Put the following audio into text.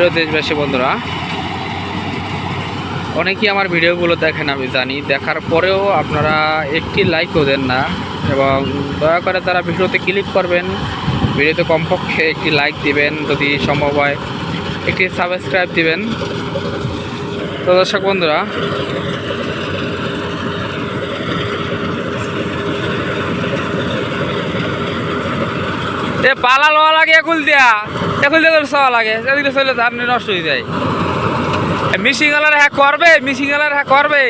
প্রিয় দেশবাসী বন্ধুরা, অনেকেই আমার ভিডিওগুলো দেখেন আমি জানি। দেখার পরেও আপনারা একটি লাইকও দেন না এবং দয়া করে তারা ভিডিওতে ক্লিক করবেন, ভিডিওতে কমপক্ষে একটি লাইক দিবেন, যদি সম্ভব হয় একটি সাবস্ক্রাইব দিবেন। তো দর্শক বন্ধুরা এ পালা লওয়া লাগে একুল দিয়া। একুল দিয়ে চাওয়া লাগে। এদিকে চলে ধান নষ্ট হয়ে যায়। মিশিং আলার হ্যাঁ করবে, মিশিং আলার হ্যাঁ করবে।